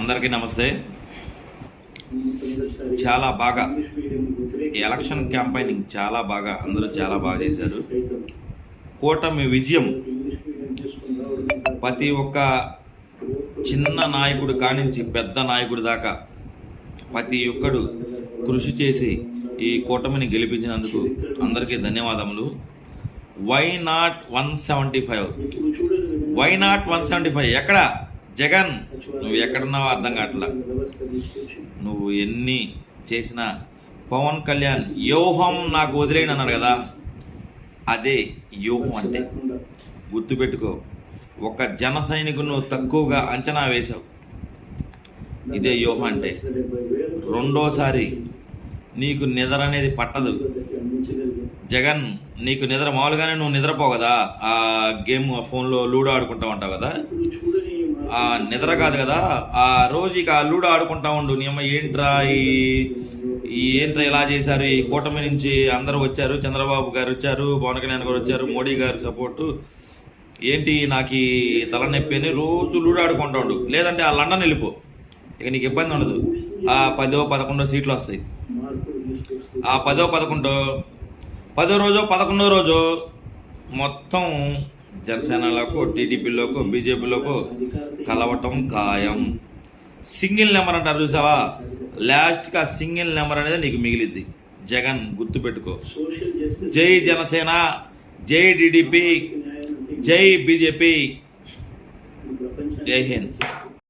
అందరికీ నమస్తే. చాలా బాగా ఎలక్షన్ క్యాంపైనింగ్ చాలా బాగా అందరూ చాలా బాగా చేశారు. కూటమి విజయం ప్రతి ఒక్క చిన్న నాయకుడు కానించి పెద్ద నాయకుడి దాకా ప్రతి ఒక్కడు కృషి చేసి ఈ కూటమిని గెలిపించినందుకు అందరికీ ధన్యవాదములు. Why not one seventy five why not one seventy five ఎక్కడ? జగన్ నువ్వు ఎక్కడున్నావో అర్థం కావట్లా. నువ్వు ఎన్ని చేసినా పవన్ కళ్యాణ్ వ్యూహం నాకు వదిలేయను అన్నాడు కదా. అదే వ్యూహం అంటే. గుర్తుపెట్టుకో ఒక జన సైనికును తక్కువగా అంచనా వేశావు. ఇదే వ్యూహం అంటే. రెండోసారి నీకు నిద్ర అనేది పట్టదు. జగన్ నీకు నిద్ర మామూలుగానే నువ్వు నిద్రపోవు కదా? ఆ గేమ్ ఫోన్లో లూడో ఆడుకుంటా ఉంటావు కదా? ఆ నిద్ర కాదు కదా? ఆ రోజు ఇక ఆ లూడో ఆడుకుంటా ఉండు. నీ అమ్మ ఏంట్రా ఈ ఈ ఏంట్రా ఇలా చేశారు? ఈ కూటమి నుంచి అందరూ వచ్చారు. చంద్రబాబు గారు వచ్చారు. పవన్ కళ్యాణ్ గారు వచ్చారు. మోడీ గారు సపోర్టు. ఏంటి నాకు ఈ తలనొప్పి అని రోజు లూడో ఆడుకుంటా ఉండు. లేదంటే ఆ లండన్ వెళ్ళిపో. ఇక నీకు ఇబ్బంది ఉండదు. ఆ పదో పదకొండో సీట్లు వస్తాయి. ఆ పదో పదకొండో పదో రోజు పదకొండో రోజు మొత్తం జనసేనలకు టీడీపీలోకు బీజేపీలోకు కలవటం ఖాయం. సింగిల్ నెంబర్ అంటారు చూసావా? లాస్ట్గా సింగిల్ నెంబర్ అనేది నీకు మిగిలిద్ది. జగన్ గుర్తుపెట్టుకో. జై జనసేన జై టీడీపీ జై బీజేపీ. జై హింద్.